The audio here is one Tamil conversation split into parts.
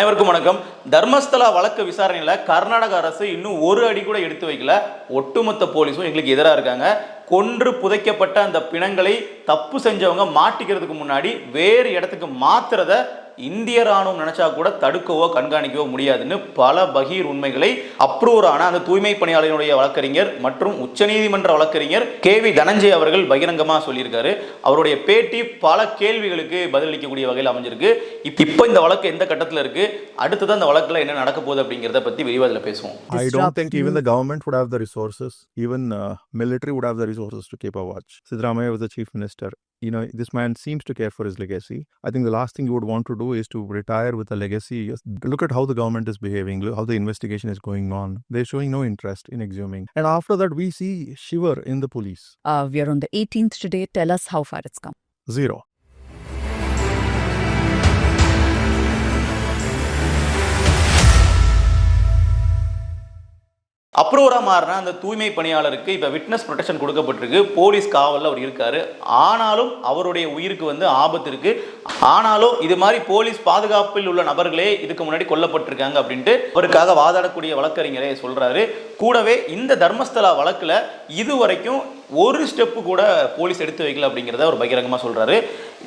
அனைவருக்கும் வணக்கம். தர்மஸ்தலா வழக்கு விசாரணையில் கர்நாடக அரசு இன்னும் ஒரு அடி கூட எடுத்து வைக்கல. ஒட்டுமொத்த போலீஸும் எங்களுக்கு எதிராக இருக்காங்க. கொன்று புதைக்கப்பட்ட அந்த பிணங்களை தப்பு செஞ்சவங்க மாட்டிக்கிறதுக்கு முன்னாடி வேறு இடத்துக்கு மாத்துறத இந்திய ராணுவம் நினைச்சா கூட தடுக்கவோ கண்காணிக்கவோ முடியாதுன்னு பல பகீர் உண்மைகளை அப்ரூவர் ஆன அந்த தூய்மை பணியாளர்களுடைய வழக்கறிஞர் மற்றும் உச்சநீதிமன்ற வழக்கறிஞர் கே வி தனஞ்சய் அவர்கள் பகிரங்கமா சொல்லியிருக்காரு. அவருடைய பேட்டி பல கேள்விகளுக்கு பதிலளிக்கக்கூடிய வகையில் அமைஞ்சிருக்கு. இப்ப இப்போ இந்த வழக்கு எந்த கட்டத்தில் இருக்கு? அடுத்தது அந்த வழக்குல என்ன நடக்க போகுது அப்படிங்கிறத பத்தி விரிவாக இதுல பேசுவோம். I don't disrupt think even the government would have the resources, even uh, military would have the resources to keep a watch. Sidramaya was the chief minister. You know, this man seems to care for his legacy. I think the last thing you would want to do is to retire with a legacy. Look at how the government is behaving, how the investigation is going on. They're showing no interest in exhuming. And after that, we see shiver in the police. Uh, we are on the 18th today. Tell us how far it's come. Zero. அப்ரூவராக மாறின அந்த தூய்மை பணியாளருக்கு இப்போ விட்னஸ் ப்ரொடெக்ஷன் கொடுக்கப்பட்டிருக்கு. போலீஸ் காவலில் அவர் இருக்கார். ஆனாலும் அவருடைய உயிருக்கு வந்து ஆபத்து இருக்குது ஆனாலும் இது மாதிரி போலீஸ் பாதுகாப்பில் உள்ள நபர்களே இதுக்கு முன்னாடி கொல்லப்பட்டிருக்காங்க அப்படின்ட்டு அவருக்காக வாதாடக்கூடிய வழக்கறிஞரே சொல்கிறாரு கூடவே இந்த தர்மஸ்தலா வழக்கில் இது வரைக்கும் ஒரு ஸ்டெப்பு கூட போலீஸ் எடுத்து வைக்கல அப்படிங்கிறத அவர் பகிரங்கமாக சொல்கிறாரு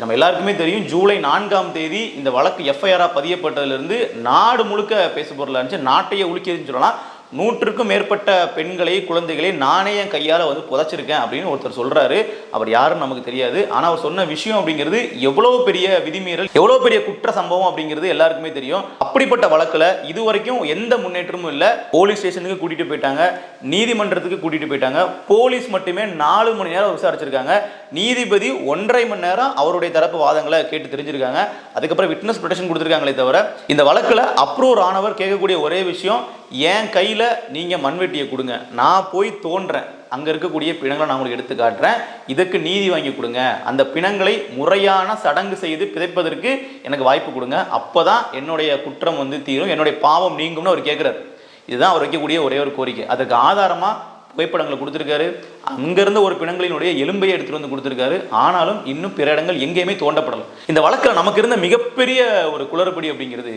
நம்ம எல்லாருக்குமே தெரியும் ஜூலை நான்காம் தேதி இந்த வழக்கு எஃப்ஐஆராக பதியப்பட்டதுலேருந்து நாடு முழுக்க பேசு பொருளாக இருந்துச்சு. நாட்டையே உலுக்கியதுன்னு சொல்லலாம். நூற்றுக்கும் மேற்பட்ட பெண்களை குழந்தைகளை நானே என் கையால் வந்து புதைச்சிருக்கேன் அப்படின்னு ஒருத்தர் சொல்கிறாரு அவர் யாருன்னு நமக்கு தெரியாது. ஆனால் அவர் சொன்ன விஷயம் அப்படிங்கிறது எவ்வளோ பெரிய விதிமீறல் எவ்வளோ பெரிய குற்ற சம்பவம் அப்படிங்கிறது எல்லாருக்குமே தெரியும். அப்படிப்பட்ட வழக்கில் இது வரைக்கும் எந்த முன்னேற்றமும் இல்லை. போலீஸ் ஸ்டேஷனுக்கு கூட்டிகிட்டு போயிட்டாங்க. நீதிமன்றத்துக்கு கூட்டிகிட்டு போயிட்டாங்க. போலீஸ் மட்டுமே நாலு மணி நேரம் விசாரிச்சிருக்காங்க. நீதிபதி ஒன்றரை மணி நேரம் அவருடைய தரப்பு வாதங்களை கேட்டு தெரிஞ்சிருக்காங்க. அதுக்கப்புறம் விட்னஸ் ப்ரொடெக்ஷன் கொடுத்துருக்காங்களே தவிர இந்த வழக்கில் அப்ரூவ் ஆனவர் கேட்கக்கூடிய ஒரே விஷயம் என் கையில் நீங்கள் மண்வெட்டியை கொடுங்க. நான் போய் தோன்றேன். அங்கே இருக்கக்கூடிய பிணங்களை நான் உங்களுக்கு எடுத்து காட்டுறேன். இதுக்கு நீதி வாங்கி கொடுங்க. அந்த பிணங்களை முறையான சடங்கு செய்து பிதைப்பதற்கு எனக்கு வாய்ப்பு கொடுங்க. அப்போ தான் என்னுடைய குற்றம் வந்து தீரும். என்னுடைய பாவம் நீங்கும்னு அவர் கேட்குறாரு. இதுதான் அவர் வைக்கக்கூடிய ஒரே ஒரு கோரிக்கை. அதுக்கு ஆதாரமாக புகைப்படங்களை கொடுத்துருக்காரு. அங்கிருந்த ஒரு பிணங்களினுடைய எலும்பையை எடுத்துகிட்டு வந்து கொடுத்துருக்காரு. ஆனாலும் இன்னும் பிற இடங்கள் எங்கேயுமே தோண்டப்படலை. இந்த வழக்கில் நமக்கு இருந்த மிகப்பெரிய ஒரு குளறுபடி அப்படிங்கிறது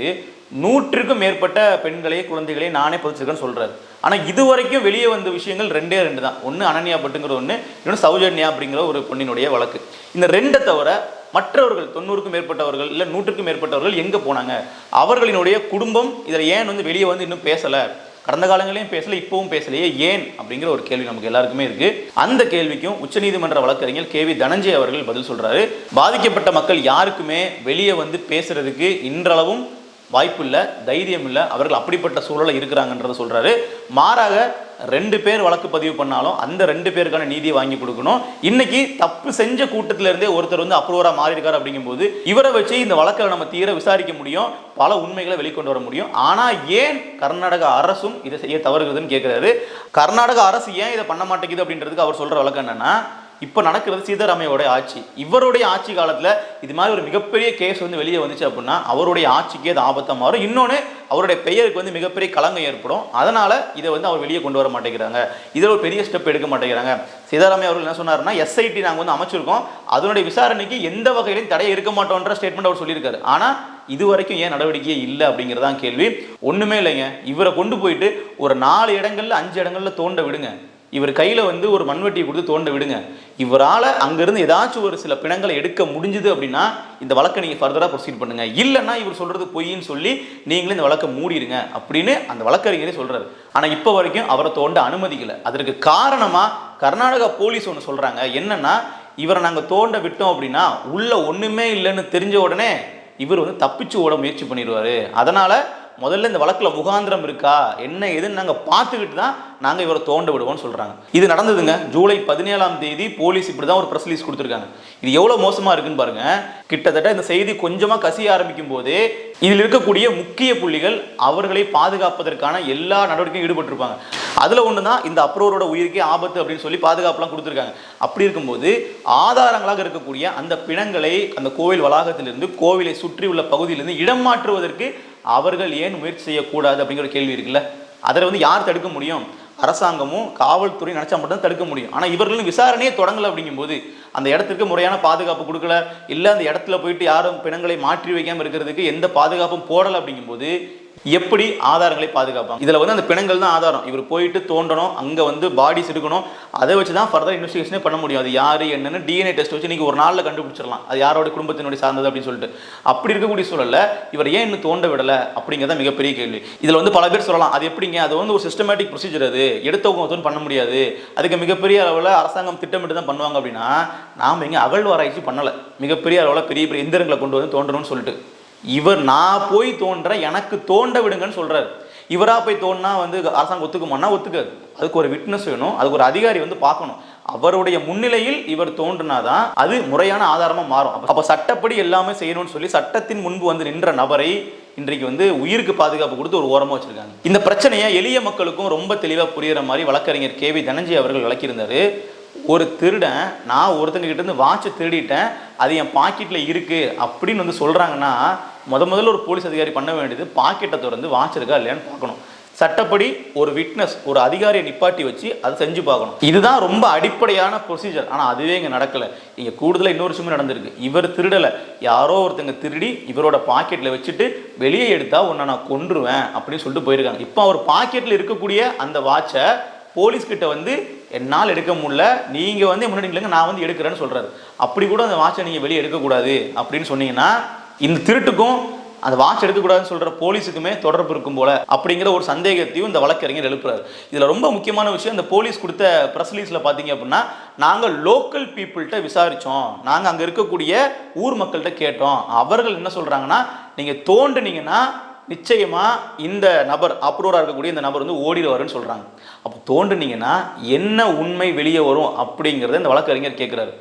நூற்றுக்கும் மேற்பட்ட பெண்களே குழந்தைகளே நானே புதைச்சிருக்கேன்னு சொல்கிறாரு ஆனால் இது வரைக்கும் வெளியே வந்த விஷயங்கள் ரெண்டே ரெண்டு தான். ஒன்று அனன்யா பட்டுங்கிற ஒன்று இன்னொன்று சௌஜன்யா அப்படிங்கிற ஒரு பொண்ணினுடைய வழக்கு. இந்த ரெண்டை தவிர மற்றவர்கள் தொண்ணூறுக்கும் மேற்பட்டவர்கள் இல்லை நூற்றுக்கும் மேற்பட்டவர்கள் எங்கே போனாங்க? அவர்களினுடைய குடும்பம் இதில் ஏன் வந்து வெளியே வந்து இன்னும் பேசலை? கடந்த காலங்களையும் பேசல இப்பவும் பேசலையே ஏன்? அப்படிங்கிற ஒரு கேள்வி நமக்கு எல்லாருக்குமே இருக்கு. அந்த கேள்விக்கும் உச்சநீதிமன்ற வழக்கறிஞர் கே வி தனஞ்சய் அவர்கள் பதில் சொல்றாரு. பாதிக்கப்பட்ட மக்கள் யாருக்குமே வெளியே வந்து பேசுறதுக்கு இன்றளவும் வாய்ப்பு இல்லை தைரியம் இல்லை. அவர்கள் அப்படிப்பட்ட சூழலை இருக்கிறாங்கன்றத சொல்றாரு. மாறாக ரெண்டு பேர் வழக்கு பதிவு பண்ணாலும் அந்த ரெண்டு பேருக்கான நீதியை வாங்கி கொடுக்கணும். இன்னைக்கு தப்பு செஞ்ச கூட்டத்துல இருந்தே ஒருத்தர் வந்து அப்ரூவரா மாறிருக்காரு அப்படிங்கும்போது இவரை வச்சு இந்த வழக்கில் நம்ம தீர விசாரிக்க முடியும் பல உண்மைகளை வெளிக்கொண்டு வர முடியும். ஆனா ஏன் கர்நாடக அரசும் இதை செய்ய தவறுகிறதுன்னு கேட்கிறாரு கர்நாடக அரசு ஏன் இதை பண்ண மாட்டேங்குது அப்படின்றதுக்கு அவர் சொல்ற வழக்கம் என்னன்னா இப்போ நடக்கிறது சீதாராமையோட ஆட்சி. இவருடைய ஆட்சி காலத்தில் இது மாதிரி ஒரு மிகப்பெரிய கேஸ் வந்து வெளியே வந்துச்சு அப்படின்னா அவருடைய ஆட்சிக்கே அது ஆபத்தாக மாறும். இன்னொன்று அவருடைய பெயருக்கு வந்து மிகப்பெரிய களங்கம் ஏற்படும். அதனால் இதை வந்து அவர் வெளியே கொண்டு வர மாட்டேங்கிறாங்க. இதில் ஒரு பெரிய ஸ்டெப் எடுக்க மாட்டேங்கிறாங்க. சீதாராமையா அவர்கள் என்ன சொன்னார்னா எஸ்ஐடி நாங்கள் வந்து அமைச்சிருக்கோம். அதனுடைய விசாரணைக்கு எந்த வகையிலும் தடை இருக்க மாட்டோன்ற ஸ்டேட்மெண்ட் அவர் சொல்லியிருக்காரு. ஆனால் இது வரைக்கும் ஏன் நடவடிக்கையே இல்லை அப்படிங்கிறதான் கேள்வி. ஒன்றுமே இல்லைங்க. இவரை கொண்டு போயிட்டு ஒரு நாலு இடங்கள்ல அஞ்சு இடங்கள்ல தோண்ட விடுங்க. இவர் கையில் வந்து ஒரு மண்வெட்டியை கொடுத்து தோண்ட விடுங்க. இவரால் அங்கேருந்து ஏதாச்சும் ஒரு சில பிணங்களை எடுக்க முடிஞ்சுது அப்படின்னா இந்த வழக்கை நீங்கள் ஃபர்தராக ப்ரொசீட் பண்ணுங்க. இல்லைன்னா இவர் சொல்கிறது பொய்ன்னு சொல்லி நீங்களே இந்த வழக்கை மூடிடுங்க அப்படின்னு அந்த வழக்கறிஞரே சொல்கிறாரு ஆனால் இப்போ வரைக்கும் அவரை தோண்ட அனுமதிக்கலை அதற்கு காரணமாக கர்நாடகா போலீஸ் ஒன்று சொல்கிறாங்க என்னென்னா இவரை நாங்கள் தோண்ட விட்டோம் அப்படின்னா உள்ளே ஒன்றுமே இல்லைன்னு தெரிஞ்ச உடனே இவர் வந்து தப்பிச்சு ஓட முயற்சி பண்ணிடுவார். அதனால் முதல்ல இந்த வழக்கில் முகாந்திரம் இருக்கா? என்ன ஏதுன்னு நாங்கள் பார்த்துக்கிட்டு தான் நாங்கள் இவரை தோண்ட விடுவோம்னு சொல்கிறாங்க இது நடந்ததுங்க. ஜூலை பதினேழாம் தேதி போலீஸ் இப்படி தான் ஒரு ப்ரெஸ் ரிலீஸ் கொடுத்துருக்காங்க. இது எவ்வளோ மோசமாக இருக்குன்னு பாருங்க. கிட்டத்தட்ட இந்த செய்தி கொஞ்சமாக கசிய ஆரம்பிக்கும் போது இதில் இருக்கக்கூடிய முக்கிய புள்ளிகள் அவர்களை பாதுகாப்பதற்கான எல்லா நடவடிக்கையும் ஈடுபட்டிருப்பாங்க. அதில் ஒன்று தான் இந்த அப்ரோரோட உயிருக்கே ஆபத்து அப்படின்னு சொல்லி பாதுகாப்புலாம் கொடுத்துருக்காங்க. அப்படி இருக்கும்போது ஆதாரங்களாக இருக்கக்கூடிய அந்த பிணங்களை அந்த கோவில் வளாகத்திலிருந்து கோவிலை சுற்றி உள்ள பகுதியிலிருந்து இடம் மாற்றுவதற்கு அவர்கள் ஏன் முயற்சி செய்யக்கூடாது அப்படிங்கிற கேள்வி இருக்குல்ல? அதில் வந்து யார் தடுக்க முடியும்? அரசாங்கமும் காவல்துறை நினச்சா மட்டும் தான் தடுக்க முடியும். ஆனால் இவர்களும் விசாரணையே தொடங்கலை அப்படிங்கும்போது அந்த இடத்துக்கு முறையான பாதுகாப்பு கொடுக்கல. இல்லை அந்த இடத்துல போயிட்டு யாரும் பிணங்களை மாற்றி வைக்காமல் இருக்கிறதுக்கு எந்த பாதுகாப்பும் போடலை அப்படிங்கும்போது எப்படி ஆதாரங்களை பாதுகாப்பாங்க? இதில் வந்து அந்த பிணங்கள் தான் ஆதாரம். இவர் போயிட்டு தோண்டணும் அங்கே வந்து பாடிஸ் எடுக்கணும். அதை வச்சு தான் ஃபர்தர் இன்வெஸ்டிகேஷனே பண்ண முடியும். அது யார் என்னன்னு டிஎன்ஏ டெஸ்ட் வச்சு இன்றைக்கி ஒரு நாளில் கண்டுபிடிச்சிடலாம். அது யாரோட குடும்பத்தினுடைய சார்ந்தது அப்படின்னு சொல்லிட்டு. அப்படி இருக்கக்கூடிய சூழலில் இவர் ஏன் இன்னும் தோண்ட விடலை அப்படிங்கிறத மிகப்பெரிய கேள்வி. இதில் வந்து பல பேர் சொல்லலாம். அது எப்படிங்க? அது வந்து ஒரு சிஸ்டமேட்டிக் ப்ரொசீஜர் அது. எடுத்தவங்க ஒருத்தரும் பண்ண முடியாது. அதுக்கு மிகப்பெரிய அளவில் அரசாங்கம் திட்டமிட்டு தான் பண்ணுவாங்க அப்படின்னா நாம் இங்கே அகழ்வாராய்ச்சி பண்ணலை. மிகப்பெரிய அளவில் பெரிய பெரிய எந்திரங்களை கொண்டு வந்து தோன்றணும்னு சொல்லிட்டு. இவர் நான் போய் தோன்றேன் எனக்கு தோண்ட விடுங்கன்னு சொல்றாரு. இவரா போய் தோணுனா வந்து அரசாங்கம் ஒத்துக்குமானா ஒத்துக்காது. அதுக்கு ஒரு விட்னஸ் வேணும். அதுக்கு ஒரு அதிகாரி வந்து பார்க்கணும். அவருடைய முன்னிலையில் இவர் தோன்றினாதான் அது முறையான ஆதாரமா மாறும். அப்ப- சட்டப்படி எல்லாமே செய்யணும்னு சொல்லி சட்டத்தின் முன்பு வந்து நின்ற நபரை இன்றைக்கு வந்து உயிருக்கு பாதுகாப்பு கொடுத்து ஒரு ஓரமாக வச்சிருக்காங்க. இந்த பிரச்சனையை எளிய மக்களுக்கும் ரொம்ப தெளிவாக புரியுற மாதிரி வழக்கறிஞர் கே வி தனஞ்சி அவர்கள் விளக்கியிருந்தாரு. ஒரு திருடன் நான் ஒருத்தங்க கிட்ட இருந்து வாட்சை திருடிட்டேன் அது என் பாக்கெட்ல இருக்கு அப்படின்னு வந்து சொல்றாங்கன்னா முத முதல்ல ஒரு போலீஸ் அதிகாரி பண்ண வேண்டியது பாக்கெட்டை திறந்து வாட்ச் இருக்கா இல்லையான்னு பார்க்கணும். சட்டப்படி ஒரு விட்னஸ் ஒரு அதிகாரியை நிப்பாட்டி வச்சு அதை செஞ்சு பார்க்கணும். இதுதான் ரொம்ப அடிப்படையான ப்ரொசீஜர் ஆனால் அதுவே இங்கே நடக்கலை. இங்கே கூடுதலாக இன்னொரு விஷயமும் நடந்திருக்கு. இவர் திருடலை. யாரோ ஒருத்தங்க திருடி இவரோட பாக்கெட்டில் வச்சுட்டு வெளியே எடுத்தால் உன்னை நான் கொன்றுவேன் அப்படின்னு சொல்லிட்டு போயிருக்காங்க. இப்போ அவர் பாக்கெட்டில் இருக்கக்கூடிய அந்த வாட்சை போலீஸ்கிட்ட வந்து என்னால் எடுக்க முடியல. நீங்கள் வந்து முன்னாடி நில்லுங்க நான் வந்து எடுக்கிறேன்னு சொல்கிறாரு அப்படி கூட அந்த வாட்சை நீங்கள் வெளியே எடுக்கக்கூடாது அப்படின்னு சொன்னீங்கன்னா இந்த திருட்டுக்கும் அந்த வாட்ச் எடுக்கக்கூடாதுன்னு சொல்கிற போலீஸுக்குமே தொடர்பு இருக்கும் போல அப்படிங்கிற ஒரு சந்தேகத்தையும் இந்த வழக்கறிஞர் எழுப்புறாரு. இதில் ரொம்ப முக்கியமான விஷயம் இந்த போலீஸ் கொடுத்த ப்ரெஸ் லீஸில் பார்த்தீங்க அப்படின்னா நாங்கள் லோக்கல் பீப்புள்கிட்ட விசாரித்தோம் நாங்கள் அங்கே இருக்கக்கூடிய ஊர் மக்கள்கிட்ட கேட்டோம். அவர்கள் என்ன சொல்கிறாங்கன்னா நீங்கள் தோண்டுனீங்கன்னா நிச்சயமாக இந்த நபர் அப்ரூவராக இருக்கக்கூடிய இந்த நபர் வந்து ஓடிடுவாருன்னு சொல்கிறாங்க அப்போ தோண்டுனீங்கன்னா என்ன உண்மை வெளியே வரும் அப்படிங்கிறத இந்த வழக்கறிஞர் கேட்குறாரு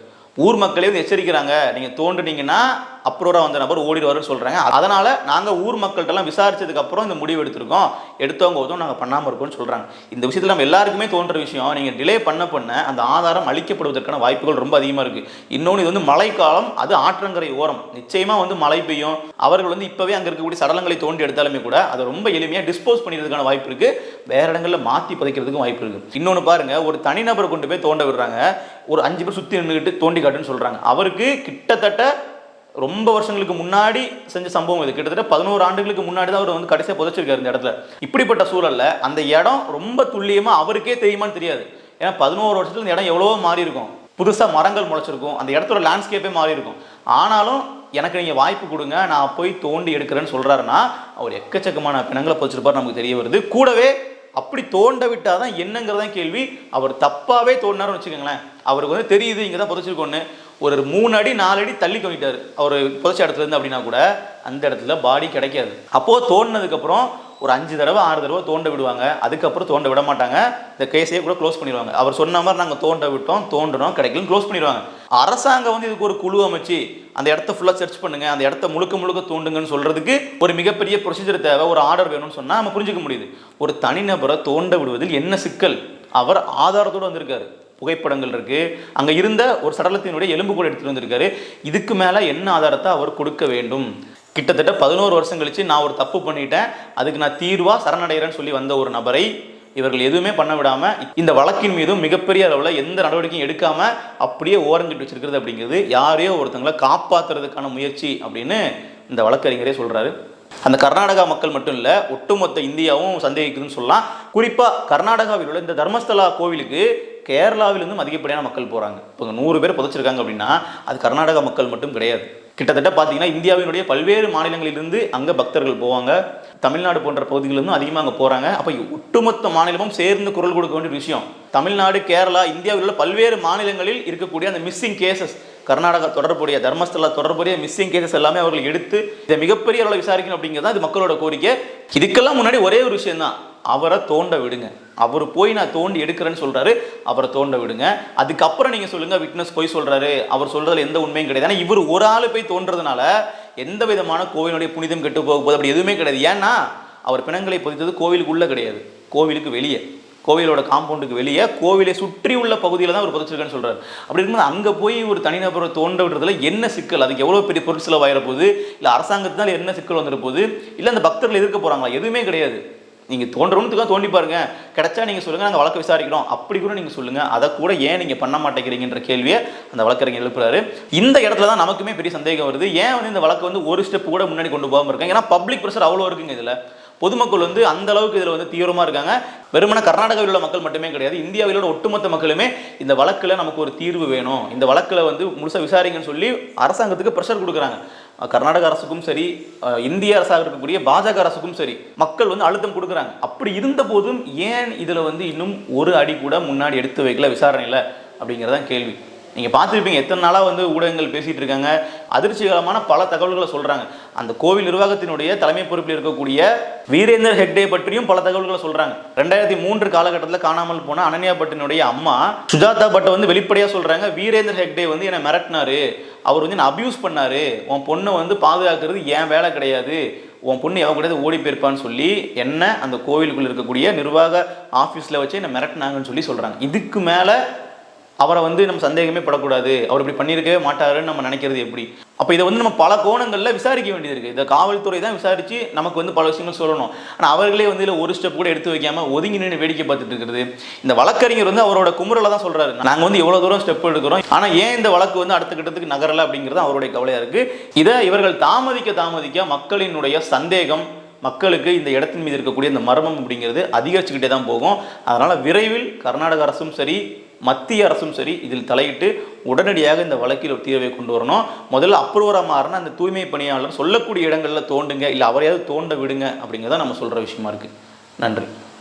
ஊர் மக்களே வந்து எச்சரிக்கிறாங்க. நீங்கள் தோண்டுனீங்கன்னா அப்ரூவராக வந்த நபர் ஓடிடுவாருன்னு சொல்கிறாங்க அதனால் நாங்கள் ஊர் மக்கள்கிட்டலாம் விசாரிச்சதுக்கப்புறம் இந்த முடிவு எடுத்திருக்கோம். எடுத்தவங்க ஒருத்தரும் நாங்கள் பண்ணாமல் இருக்கோம்னு சொல்கிறாங்க இந்த விஷயத்தில் நம்ம எல்லாருக்குமே தோன்ற விஷயம். நீங்கள் டிலே பண்ண பண்ண அந்த ஆதாரம் அளிக்கப்படுவதற்கான வாய்ப்புகள் ரொம்ப அதிகமாக இருக்குது இன்னொன்று இது வந்து மழைக்காலம் அது ஆற்றங்கரை ஓரம். நிச்சயமாக வந்து மழை பெய்யும். அவர்கள் வந்து இப்போவே அங்கே இருக்கக்கூடிய சடலங்களை தோண்டி எடுத்தாலுமே கூட அதை ரொம்ப எளிமையாக டிஸ்போஸ் பண்ணிடுறதுக்கான வாய்ப்பு இருக்குது வேற இடங்களில் மாற்றி புதைக்கிறதுக்கும் வாய்ப்பு இருக்குது இன்னொன்று பாருங்கள் ஒரு தனிநபரை கொண்டு போய் தோண்ட விடுறாங்க. ஒரு அஞ்சு பேர் சுற்றி நின்றுக்கிட்டு தோண்டி காட்டுன்னு சொல்கிறாங்க அவருக்கு கிட்டத்தட்ட ரொம்ப வருஷங்களுக்கு முன்னாடி செஞ்ச சம்பவம் இது. கிட்டத்தட்ட பதினோரு ஆண்டுகளுக்கு முன்னாடி தான் அவர் வந்து கடைசியாக புதைச்சிருக்காரு இந்த இடத்துல. இப்படிப்பட்ட சூழலில் அந்த இடம் ரொம்ப துல்லியமாக அவருக்கே தெரியுமான்னு தெரியாது. ஏன்னா பதினோரு வருஷத்துல இந்த இடம் எவ்வளவோ மாறி இருக்கும் புதுசாக மரங்கள் முளைச்சிருக்கும். அந்த இடத்தோட லேண்ட்ஸ்கேப்பே மாறி இருக்கும் ஆனாலும் எனக்கு நீங்கள் வாய்ப்பு கொடுங்க நான் போய் தோண்டி எடுக்கிறேன்னு சொல்கிறாருன்னா அவர் எக்கச்சக்கமான பிணங்களை புதைச்சிருப்பார் நமக்கு தெரிய வருது. கூடவே அப்படி தோண்ட விட்டாதான் என்னங்கிறதான் கேள்வி. அவர் தப்பாகவே தோண்டினாருன்னு வச்சுக்கோங்களேன். அவருக்கு வந்து தெரியுது இங்கே தான் புதைச்சிருக்கோன்னு ஒரு மூணு அடி நாலு அடி தள்ளி தோண்டிட்டார் அவர் புதைச்ச இடத்துல இருந்து அப்படின்னா கூட அந்த இடத்துல பாடி கிடைக்காது. அப்போது தோண்டினதுக்கப்புறம் ஒரு அஞ்சு தடவை ஆறு தடவை தோண்ட விடுவாங்க. அதுக்கப்புறம் தோண்ட விட மாட்டாங்க. இந்த கேஸையே கூட க்ளோஸ் பண்ணிடுவாங்க. அவர் சொன்ன மாதிரி நாங்கள் தோண்ட விட்டோம் தோண்டணும் கிடைக்கலன்னு க்ளோஸ் பண்ணிடுவாங்க. அரசாங்கம் வந்து இதுக்கு ஒரு குழு அமைச்சு அந்த இடத்த ஃபுல்லாக சர்ச் பண்ணுங்கள் அந்த இடத்த முழுக்க முழுக்க தோண்டுங்கன்னு சொல்கிறதுக்கு ஒரு மிகப்பெரிய ப்ரொசீஜர் தேவை ஒரு ஆர்டர் வேணும்னு சொன்னால் நம்ம புரிஞ்சுக்க முடியுது. ஒரு தனிநபரை தோண்ட விடுவதில் என்ன சிக்கல்? அவர் ஆதாரத்தோடு வந்திருக்காரு. புகைப்படங்கள் இருக்கு. அங்க இருந்த ஒரு சடலத்தினுடைய எலும்பு கூட எடுத்துட்டு வந்திருக்காரு. இதுக்கு மேல என்ன ஆதாரத்தை அவர் கொடுக்க வேண்டும்? கிட்டத்தட்ட பதினோரு வருஷம் கழிச்சு நான் ஒரு தப்பு பண்ணிட்டேன். அதுக்கு நான் தீர்வா சரணடைகிறேன்னு சொல்லி வந்த ஒரு நபரை இவர்கள் எதுவுமே பண்ண விடாம இந்த வழக்கின் மீதும் மிகப்பெரிய அளவில் எந்த நடவடிக்கையும் எடுக்காம அப்படியே ஓரங்கிட்டு வச்சிருக்கிறது அப்படிங்கிறது யாரையோ ஒருத்தங்களை காப்பாத்துறதுக்கான முயற்சி அப்படின்னு இந்த வழக்கறிஞரே சொல்றாரு. அந்த கர்நாடகா மக்கள் மட்டும் இல்லை ஒட்டுமொத்த இந்தியாவும் சந்தேகிக்குதுன்னு சொல்லலாம். குறிப்பாக கர்நாடகாவில் உள்ள இந்த தர்மஸ்தலா கோவிலுக்கு கேரளாவிலிருந்தும் அதிகப்படியான மக்கள் போகிறாங்க இப்போ நூறு பேர் புதைச்சிருக்காங்க அப்படின்னா அது கர்நாடகா மக்கள் மட்டும் கிடையாது. கிட்டத்தட்ட பார்த்தீங்கன்னா இந்தியாவினுடைய பல்வேறு மாநிலங்களிலிருந்து அங்கே பக்தர்கள் போவாங்க. தமிழ்நாடு போன்ற பகுதிகளிலிருந்தும் அதிகமாக அங்கே போகிறாங்க அப்போ ஒட்டுமொத்த மாநிலமும் சேர்ந்து குரல் கொடுக்க வேண்டிய விஷயம் தமிழ்நாடு கேரளா இந்தியாவில் உள்ள பல்வேறு மாநிலங்களில் இருக்கக்கூடிய அந்த மிஸ்ஸிங் கேசஸ் கர்நாடகா தொடர்புடைய தர்மஸ்தலா தொடர்புடைய மிஸ்ஸிங் கேசஸ் எல்லாமே அவர்கள் எடுத்து இதை மிகப்பெரிய அளவில் விசாரிக்கணும் அப்படிங்கிறது தான் இது மக்களோட கோரிக்கை. இதுக்கெல்லாம் முன்னாடி ஒரே ஒரு விஷயம் தான் அவரை தோண்ட விடுங்க. அவர் போய் நான் தோண்டி எடுக்கிறேன்னு சொல்கிறாரு அவரை தோண்ட விடுங்க. அதுக்கப்புறம் நீங்கள் சொல்லுங்கள் விட்னஸ் போய் சொல்கிறாரு அவர் சொல்கிறதுல எந்த உண்மையும் கிடையாது. ஏன்னா இவர் ஒரு ஆள் போய் தோன்றதுனால எந்த விதமான கோவிலுடைய புனிதம் கெட்டு போக போகுது அப்படி எதுவுமே கிடையாது. ஏன்னா அவர் பிணங்களை பதித்தது கோவிலுக்குள்ளே கிடையாது. கோவிலுக்கு வெளியே. கோவிலோட காம்பவுண்டுக்கு வெளியே கோவிலை சுற்றி உள்ள பகுதியில் தான் அவர் புதைச்சிருக்கேன்னு சொல்கிறார் அப்படி இருக்கும்போது அங்கே போய் ஒரு தனிநபரை தோண்ட விடுறதுல என்ன சிக்கல்? அதுக்கு எவ்வளோ பெரிய பொருட்செலவாயிர போகுது இல்லை அரசாங்கத்தினால் என்ன சிக்கல் வந்துட போகுது இல்லை அந்த பக்தர்கள் எதிர்க்க போகிறாங்களா எதுவுமே கிடையாது. நீங்கள் தோன்றவனுக்காக தோண்டி பாருங்க. கிடைச்சா நீங்கள் சொல்லுங்கள் நாங்கள் வழக்கு விசாரிக்கிறோம். அப்படி கூட நீங்கள் சொல்லுங்கள் அதை கூட ஏன் நீங்கள் பண்ண மாட்டேங்கிறீங்கன்ற கேள்வியை அந்த வழக்கறிஞர் எழுப்புறாரு. இந்த இடத்துல தான் நமக்குமே பெரிய சந்தேகம் வருது. ஏன் வந்து இந்த வழக்கு வந்து ஒரு ஸ்டெப் கூட முன்னாடி கொண்டு போகாமல் இருக்காங்க? ஏன்னா பப்ளிக் ப்ரெஷர் அவ்வளோ இருக்குங்க இதில். பொதுமக்கள் வந்து அந்த அளவுக்கு இதில் வந்து தீவிரமாக இருக்காங்க. வெறுமனை கர்நாடகாவில் உள்ள மக்கள் மட்டுமே கிடையாது. இந்தியாவில் உள்ள ஒட்டுமொத்த மக்களுமே இந்த வழக்கில் நமக்கு ஒரு தீர்வு வேணும். இந்த வழக்கில் வந்து முழுசாக விசாரிங்கன்னு சொல்லி அரசாங்கத்துக்கு ப்ரெஷர் கொடுக்குறாங்க. கர்நாடக அரசுக்கும் சரி இந்திய அரசாக இருக்கக்கூடிய பாஜக அரசுக்கும் சரி மக்கள் வந்து அழுத்தம் கொடுக்குறாங்க. அப்படி இருந்த போதும் ஏன் இதில் வந்து இன்னும் ஒரு அடி கூட முன்னாடி எடுத்து வைக்கல விசாரணையில்? அப்படிங்கிறதான் கேள்வி. நீங்கள் பார்த்துருப்பீங்க எத்தனை நாளாக வந்து ஊடகங்கள் பேசிகிட்டு இருக்காங்க அதிர்ச்சிகரமான பல தகவல்களை சொல்கிறாங்க அந்த கோவில் நிர்வாகத்தினுடைய தலைமை பொறுப்பில் இருக்கக்கூடிய வீரேந்தர் ஹெக்டே பற்றியும் பல தகவல்களை சொல்கிறாங்க ரெண்டாயிரத்தி மூன்று காலகட்டத்தில் காணாமல் போன அனன்யா பட்டினுடைய அம்மா சுஜாதா பட்டை வந்து வெளிப்படையாக சொல்கிறாங்க வீரேந்தர் ஹெக்டே வந்து என்னை மிரட்டினாரு. அவர் வந்து நான் அப்யூஸ் பண்ணார். உன் பொண்ணை வந்து பாதுகாக்கிறது என் வேலை கிடையாது. உன் பொண்ணு எவன் கிடையாது ஓடி போயிருப்பான்னு சொல்லி என்ன அந்த கோவிலுக்குள்ளே இருக்கக்கூடிய நிர்வாக ஆஃபீஸில் வச்சு என்னை மிரட்டினாங்கன்னு சொல்லி சொல்கிறாங்க இதுக்கு மேலே அவரை வந்து நம்ம சந்தேகமே படக்கூடாது. அவர் இப்படி பண்ணியிருக்கவே மாட்டாருன்னு நம்ம நினைக்கிறது எப்படி? அப்போ இதை வந்து நம்ம பல கோணங்களில் விசாரிக்க வேண்டியது இருக்குது இந்த காவல்துறை தான் விசாரித்து நமக்கு வந்து பல விஷயங்கள் சொல்லணும். ஆனால் அவர்களே வந்து இதில் ஒரு ஸ்டெப் கூட எடுத்து வைக்காமல் ஒதுங்கி நின்று வேடிக்கை பார்த்துட்டு இருக்கிறது. இந்த வழக்கறிஞர் வந்து அவரோட குமுறலை தான் சொல்கிறாரு நாங்கள் வந்து எவ்வளோ தூரம் ஸ்டெப் எடுக்கிறோம். ஆனால் ஏன் இந்த வழக்கு வந்து அடுத்த கட்டத்துக்கு நகரலை அப்படிங்கிறது அவருடைய கவலையாக இருக்குது இதை இவர்கள் தாமதிக்க தாமதிக்க மக்களினுடைய சந்தேகம் மக்களுக்கு இந்த இடத்தின் மீது இருக்கக்கூடிய இந்த மர்மம் அப்படிங்கிறது அதிகரிச்சுக்கிட்டே தான் போகும். அதனால் விரைவில் கர்நாடக அரசும் சரி மத்திய அரசும் சரி இதில் தலையிட்டு உடனடியாக இந்த வழக்கில் ஒரு தீர்வை கொண்டு வரணும். முதல்ல அப்ரூவராக மாறினா அந்த தூய்மை பணியாளர் சொல்லக்கூடிய இடங்களில் தோண்டுங்க. இல்லை அவரையாவது தோண்ட விடுங்க அப்படிங்கிறத நம்ம சொல்கிற விஷயமா இருக்குது நன்றி.